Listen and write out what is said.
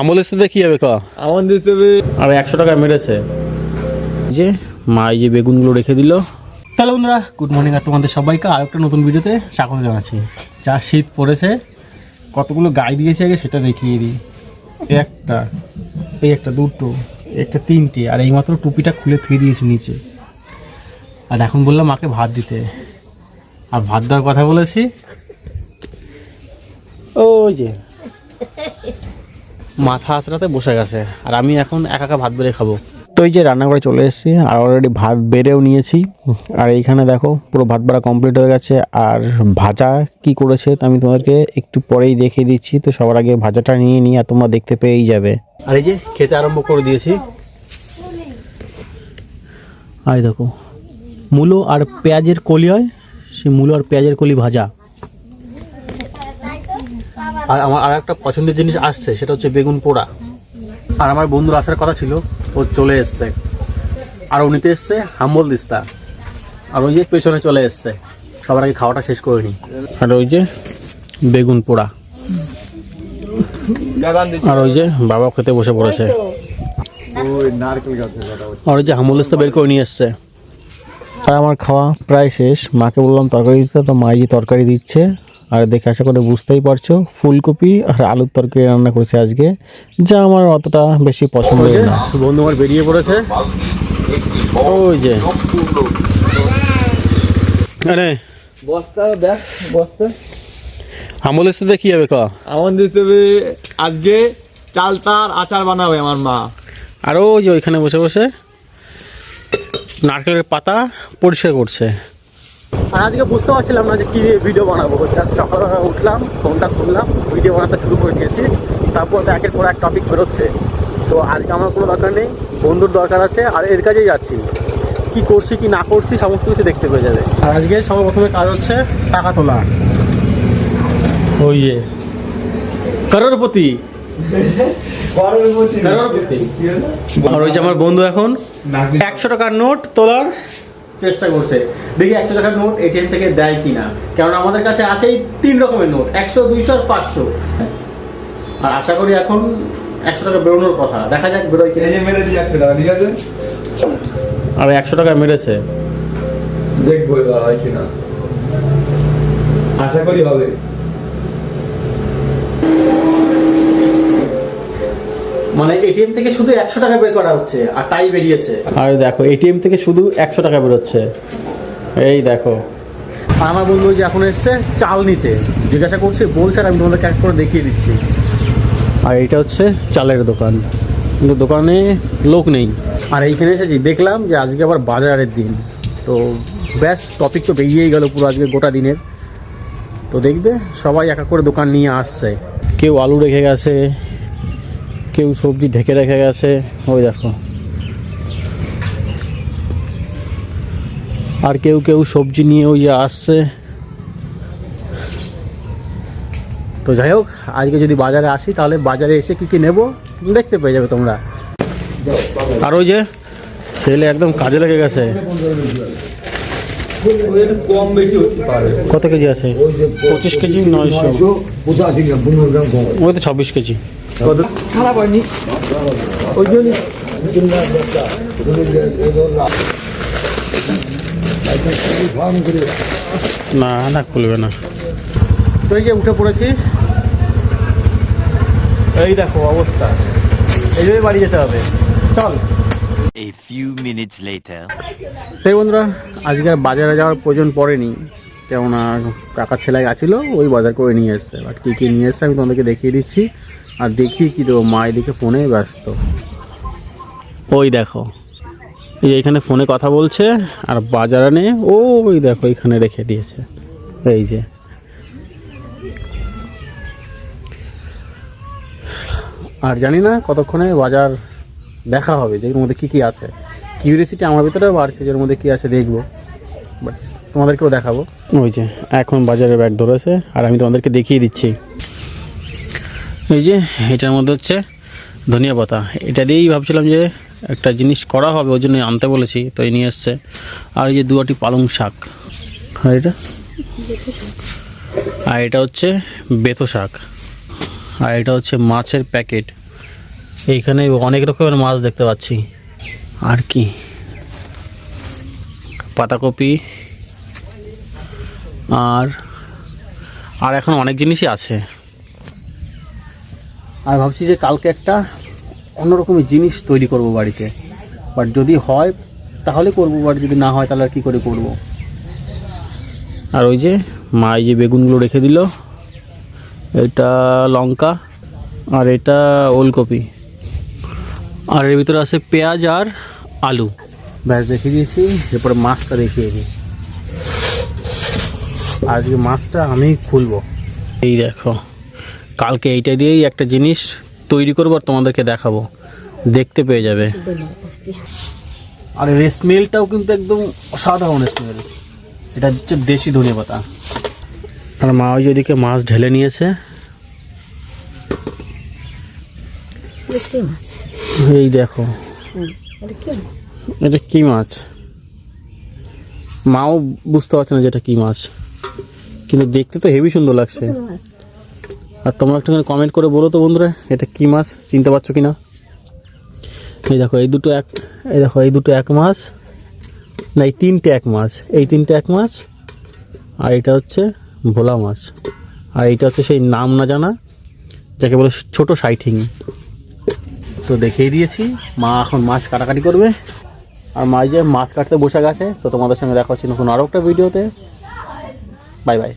আমলের সাথে কি হবে ক। আমার দিতে আর একশো টাকা মেরেছে। যে মা এই যে বেগুনগুলো রেখে দিল। তাহলে বন্ধুরা গুড মর্নিং আর তোমাদের সবাইকে আর একটা নতুন ভিডিওতে স্বাগত জানাচ্ছি। যা শীত পড়েছে কতগুলো গায়ে দিয়েছে আগে সেটা দেখিয়ে দিই। এই একটা এই একটা দুটো একটা তিনটে আর এইমাত্র টুপিটা খুলে থুয়ে দিয়েছি নিচে। আর এখন বললাম মাকে ভাত দিতে। আর ভাত দেওয়ার কথা বলেছি। ওই যে। মাথা আঁচড়াতে বসে গেছে। আর আমি এখন একা একা ভাত বেড়ে খাব। তো এই যে রান্নাঘরে চলে এসেছি আর অলরেডি ভাত বেড়েও নিয়েছি। আর এইখানে দেখো পুরো ভাত বাড়া কমপ্লিট হয়ে গেছে। আর ভাজা কি করেছে তা আমি তোমাদেরকে একটু পরেই দেখিয়ে দিচ্ছি। তো সবার আগে ভাজাটা নিয়ে নিই আর তোমরা দেখতে পেয়েই যাবে। আর এই যে খেতে আরম্ভ করে দিয়েছি। আই দেখো মূলো আর পেঁয়াজের কলি হয় সেই মূলো আর পেঁয়াজের কলি ভাজা। আর আমার আর একটা পছন্দের জিনিস আসছে, সেটা হচ্ছে বেগুন পোড়া। আর আমার বন্ধুর আসার কথা ছিল, ও চলে এসছে। আর ও নিতে এসছে হাম্বল দিস্তা। আর ওই যে পেছনে চলে এসছে। সবার আগে খাওয়াটা শেষ করে নি। আর ওই যে বেগুন পোড়া। আর ওই যে বাবা খেতে বসে পড়েছে। আর ওই যে হাম্বল দিস্তা বের করে নিয়ে এসছে। আর আমার খাওয়া প্রায় শেষ। মাকে বললাম তরকারি দিতে, তো মা এই যে তরকারি দিচ্ছে আর দেখে আশা করে বুঝতেই পারছ ফুলকপি আর আলুর তরকারি রান্না করেছে আজকে যা আমার অতটা বেশি পছন্দ না। বন্ধু আমার বেরিয়ে পড়েছে। ওই যে। আরে। বস্তা দেখ বস্তা। আমলের সাথে কি হবে ক? দিতে হবে আজকে চাল তার আচার বানাবে আমার মা। আর ওই যে ওইখানে বসে বসে নারকেলের পাতা পরিষ্কার করছে। আর আজকে বুঝতে পারছিলাম না যে কী ভিডিও বানাবো। জাস্ট সকালবেলা উঠলাম ফোনটা খুললাম ভিডিও বানাতে শুরু করে দিয়েছি। তারপর তো একের পর এক টপিক বেরোচ্ছে। তো আজকে আমার কোনো দরকার নেই বন্ধুর দরকার আছে আর এর কাজেই যাচ্ছি। কি করছি কি না করছি সমস্ত কিছু দেখতে পেয়ে যাবে। আর আজকে সবার প্রথমে কাজ হচ্ছে টাকা তোলা। ওই যে করোড়পতি। আর ওই যে আমার বন্ধু এখন একশো টাকার নোট তোলার চেষ্টা করছে। দেখি একশো টাকার নোট এটিএম থেকে দেয় কি না কারণ আমাদের কাছে আসেই তিন রকমের নোট একশো দুইশো আর পাঁচশো। আর আশা করি এখন একশো টাকা বেরোনোর কথা। দেখা যাক বেরোয় কিনা। মেরেছি একশো টাকা ঠিক আছে? আর একশো টাকা মেরেছে। দেখব এবার হয় কিনা। আশা করি হবে। মানে এটিএম থেকে শুধু একশো টাকা বের করা হচ্ছে আর তাই বেরিয়েছে। আর দেখো এটিএম থেকে শুধু একশো টাকা বেরোচ্ছে। এই দেখো। আর আমার বন্ধু যে এখন এসছে চাল নিতে। জিজ্ঞাসা করছে বলছে আর আমি তোমাদেরকে এক করে দেখিয়ে দিচ্ছি। আর এইটা হচ্ছে চালের দোকান। কিন্তু দোকানে লোক নেই। আর এইখানে এসেছি দেখলাম যে আজকে আবার বাজারের দিন। তো ব্যাস টপিক তো বেরিয়েই গেল পুরো আজকে গোটা দিনের। তো দেখবে সবাই এক এক করে দোকান নিয়ে আসছে। কেউ আলু রেখে গেছে কেউ সবজি ঢেকে রেখে গেছে। ওই দেখো। আর কেউ কেউ সবজি নিয়ে ওই যে আসছে। তো যাই হোক আজকে যদি বাজারে আসি তাহলে বাজারে এসে কি কি নেব দেখতে পেয়ে যাবে তোমরা। আর ওই যে ছেলে একদম কাজে লেগে গেছে। কত কেজি আছে? পঁচিশ কেজি নয়শো। ওই তো ছাব্বিশ কেজি। খারাপ হয়নি। ওই জন্য না না খুলবে না। তো এই যে উঠে পড়েছি। এই দেখো অবস্থা। এইভাবে বাড়ি যেতে হবে। চল। A few minutes later. তাই বন্ধুরা আজকে বাজারে যাওয়ার প্রয়োজন পড়েনি। কেননা কাকার ছেলে গেছিল ওই বাজার করে নিয়ে এসছে। বাট কী কী নিয়ে এসছে আমি তোমাদেরকে দেখিয়ে দিচ্ছি। আর দেখিয়ে কী দেবো মা এদিকে ফোনে ব্যস্ত। ওই দেখো এই এখানে ফোনে কথা বলছে আর বাজারে নে ওই দেখো এখানে রেখে দিয়েছে এই যে। আর জানি না কতক্ষণে বাজার দেখা হবে যে এর মধ্যে কী কী আছে। কিউরিয়াসিটি আমার ভিতরেও বাড়ছে যে এর মধ্যে কী আছে দেখব বাট তোমাদেরকেও দেখাবো। ওই যে এখন বাজারে ব্যাগ ধরেছে আর আমি তোমাদেরকে দেখিয়ে দিচ্ছি। এই যে, এটার মধ্যে হচ্ছে ধনিয়া পাতা। এটা দিয়েই ভাবছিলাম যে একটা জিনিস করা হবে, ওই জন্য আনতে বলেছি, তো এই নিয়ে এসছে। আর এই যে দুয়াটি পালং শাক। আর এটা? আর এটা হচ্ছে বেতো শাক। আর এটা হচ্ছে মাছের প্যাকেট। এইখানে অনেক রকমের মাছ দেখতে পাচ্ছি। আর কি? পাতাকপি। আর আর এখন অনেক জিনিসই আছে। আর ভাবছি যে কালকে একটা অন্যরকমের জিনিস তৈরি করব বাড়িতে। বাট যদি হয় তাহলে করব বাট যদি না হয় তাহলে আর কী করে করব? আর ওই যে মা এই যে বেগুনগুলো রেখে দিল এটা লঙ্কা আর এটা ওলকপি। আর এর ভিতরে আছে পেঁয়াজ আর আলু। ব্যাস দেখিয়ে দিয়েছি এরপরে মাছটা দেখিয়ে দিই। আজকে মাছটা আমি খুলবো। এই দেখো। কালকে এইটা দিয়েই একটা জিনিস তৈরি করব আর তোমাদেরকে দেখাবো। দেখতে পেয়ে যাবে। আর এর স্মেলটাও কিন্তু একদম অসাধারণ স্মেল এটা হচ্ছে দেশি ধনে পাতা। আর মা ওই যে ওইদিকে মাছ ঢেলে নিয়েছে। এই দেখো। এটা কি মাছ? মাও বুঝতে পারছে না যে এটা কি মাছ। কিন্তু দেখতে তো হেভি সুন্দর লাগছে। আর তোমরা একটুখানি কমেন্ট করে বলো তো বন্ধুরা, এটা কি মাছ, চিনতে পারছ কি না এই দেখো, এই দুটো এক, এই দেখো, এই দুটো এক মাছ, না, এই তিনটে এক মাছ, এই তিনটে এক মাছ, আর এটা হচ্ছে ভোলা মাছ, আর এইটা হচ্ছে সেই নাম না জানা, যাকে বলে ছোট সাইঠিং তো দেখিয়ে দিয়েছি, মা এখন মাছ কাটাকাটি করবে, আর মা যে মাছ কাটতে বসে গেছে, তো তোমাদের সঙ্গে দেখা হচ্ছে নতুন আরও একটা ভিডিওতে বাই বাই